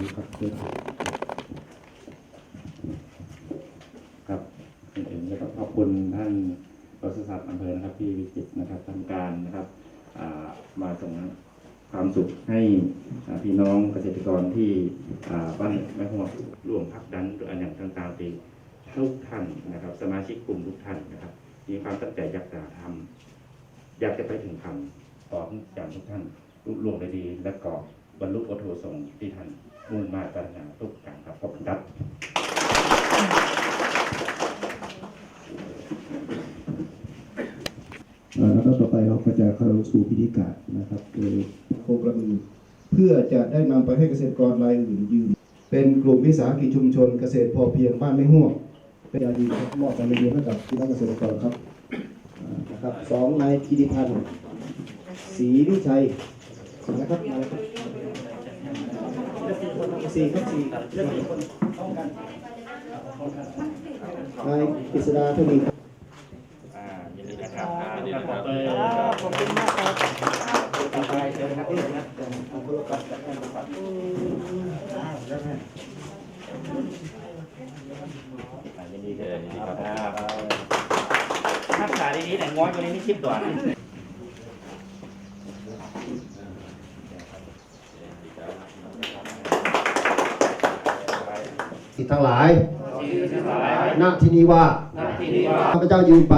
ครับเชิญครับถึงแล้วก็ขอบคุณท่านปศุสัตว์อำเภอนะครับ ที่วิจิตรนะครับทำการนะครับมาส่งความสุขให้พี่น้องเกษตรกรที่บ้านแม่หัวร่วมพักดันหรืออันอย่างต่างๆที่ทุกท่านนะครับ สมาชิกกลุ่มทุกท่านนะครับ มีความตั้งใจอยากจะทำอยากจะไปถึงคำขออย่างทุกท่านรุ่วงได้ดี และก็บรรลุวัตถุประสงค์ที่ท่าน มุ่งมาตรฐานทุกการครับขอบคุณครับแล้วก็ต่อไปเราก็จะเข้าสู่พิธีการนะครับโดยโครงกระบือเพื่อจะได้นำไปให้เกษตรกรรายอื่นยืมเป็นกลุ่มวิสาหกิจชุมชนเกษตรพอเพียงบ้านไม่ห่วงเป็นยาดีครับมอบการเรียนให้กับพี่น้องเกษตรกรครับนะครับสองนายธีริพันธ์ศรีวิชัยนะครับมาเลยครับ สี่ครับสี่นายกฤษดาเท่านี้ครับอ่ายินดีนะครับยินดีนะครับขอบคุณมากครับต่อไปเชิญครับที่นะเอาคนละกับจากท่านครับยินดีเลยยินดีครับถ้าขาดีๆไหนง้อยตัวนี้ไม่ชิปตัวนะ ทธิ์ทั้งหลาย ณ ที่นี้ว่า ข้าพเจ้ายืนไป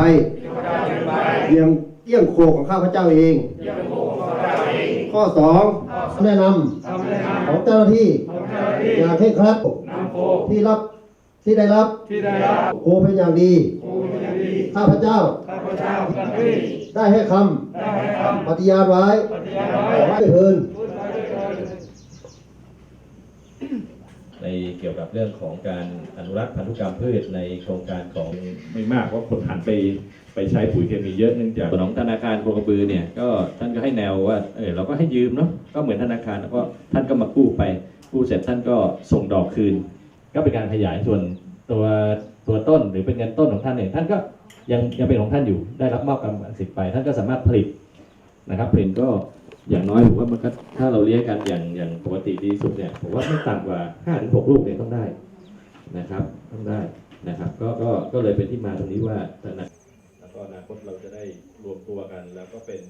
เพียงเอี้ยงโคของข้าพเจ้าเอง ข้อสองแนะนำของเจ้าหน้าที่ อย่างเคร่งครัดที่รับที่ได้รับโคเป็นอย่างดี ข้าพเจ้า ได้ให้คำปฏิญาณไว้ไว้เทิน ในเกี่ยวกับเรื่องของการอนุรักษ์พันธุกรรมพืชในโครงการของไม่มากเพราะคนหันไปไปใช้ปุ๋ยเคมีเยอะเนื่องจากส่วนของธนาคารโคกระบือเนี่ยก็ท่านก็ให้แนวว่าเออเราก็ให้ยืมเนาะก็เหมือนธนาคารแล้วก็ท่านก็มากู้ไปกู้เสร็จท่านก็ส่งดอกคืน ก็เป็นการขยายส่วนตัวตัวต้นหรือเป็นเงินต้นของท่านเนี่ยท่านก็ยังยังเป็นของท่านอยู่ได้รับมอบกรรมสิทธิ์ไป ท่านก็สามารถผลิตนะครับผลิตก็ อย่างน้อยผมว่ามันก็ถ้าเราเลี้ยงกันอย่างอย่างปกติดีสุดเนี่ยผมว่าไม่ต่ำกว่า5ถึง6ลูกเนี่ยต้องได้นะครับต้องได้นะครับ ก็ก็ก็เลยเป็นที่มาตรงนี้ว่าธนาแล้วก็อนาคตเราจะได้รวมตัวกัน แล้วก็เป็น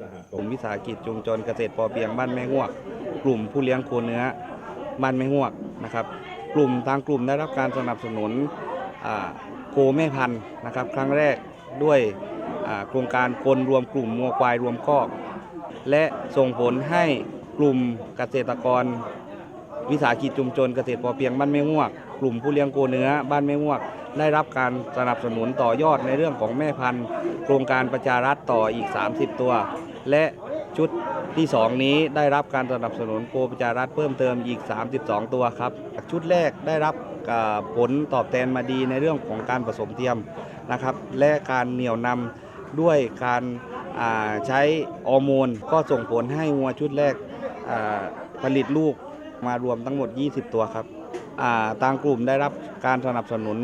สหกรณ์มวิสาหกิจชุมชนเกษตรพอเพียงบ้านแม่หวก กลุ่มผู้เลี้ยงโคเนื้อบ้านแม่หวกนะครับ กลุ่มทางกลุ่มได้รับการสนับสนุนอ่าโคแม่พันธุ์นะครับ ครั้งแรกด้วยอ่าโครงการคนรวมกลุ่มงัวควายรวมคอก และส่งผลให้กลุ่มเกษตรกร วิสาหกิจชุมชนเกษตรพอเพียงบ้านแม่หวก กลุ่มผู้เลี้ยงโคเนื้อบ้านแม่หวก ได้รับการสนับสนุนต่อยอดในเรื่องของแม่พันธุ์โครงการประชารัฐต่ออีก 30 ตัว และชุดที่ 2 นี้ได้รับการสนับสนุนโคประชารัฐเพิ่มเติมอีก 32 ตัวครับชุดแรกได้รับผลตอบแทนมาดีในเรื่องของการผสมเทียมนะครับ และการเหนี่ยวนำด้วยการ ใช้ฮอร์โมนก็ส่งผลให้วัวชุดแรกผลิตลูกมารวมทั้งหมด 20 ตัวครับอ่าทางกลุ่มได้รับการสนับสนุน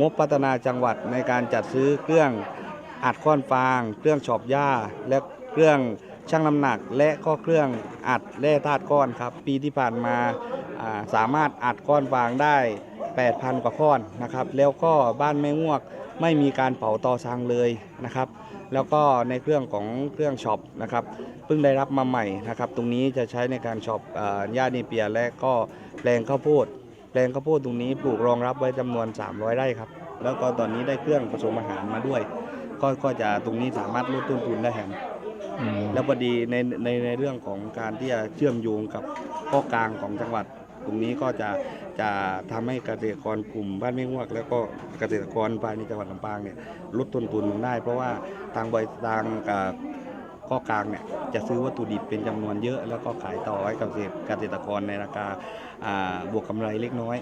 งบพัฒนาจังหวัดในการจัดซื้อเครื่องอัดค้อนฟาง เครื่องฉอบหญ้า และเครื่องชั่งน้ำหนัก และก็เครื่องอัดแร่ธาตุก้อนครับ ปีที่ผ่านมาอ่าสามารถอัดก้อนฟางได้ 8,000 กว่าก้อนนะครับ แล้วก็บ้านแม่งวกไม่มีการเผาตอซางเลยนะครับ แล้วก็ในเครื่องของเครื่องช็อปนะครับเพิ่งได้รับมาใหม่นะครับ ตรงนี้จะใช้ในการช็อปอ่าหญ้าเนเปียและก็แปลงข้าวโพดแปลงข้าวโพดตรงนี้ปลูกรองรับไว้จำนวน 300 ไร่ครับ แล้วก็ตอนนี้ได้เครื่องผสมอาหารมาด้วย ก็ก็จะตรงนี้สามารถลดต้นทุนได้แฮมแล้วพอดีในในในเรื่องของการที่จะเชื่อมโยงกับข้อกลางของจังหวัด ตรงนี้ก็จะจะทำให้เกษตรกรกลุ่มบ้านไม่งวก แล้วก็เกษตรกรภายในจังหวัดลำปางเนี่ยลดต้นทุนลงได้ เพราะว่าทางบริทางกับข้อกลางเนี่ยจะซื้อวัตถุดิบเป็นจำนวนเยอะ แล้วก็ขายต่อให้กับเกษตรเกษตรกรในราคาอ่าบวกกำไรเล็กน้อย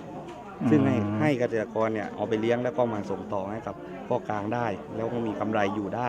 ซึ่งให้ให้เกษตรกรเนี่ยเอาไปเลี้ยงแล้วก็มาส่งต่อให้กับพ่อกลางได้ แล้วก็มีกำไรอยู่ได้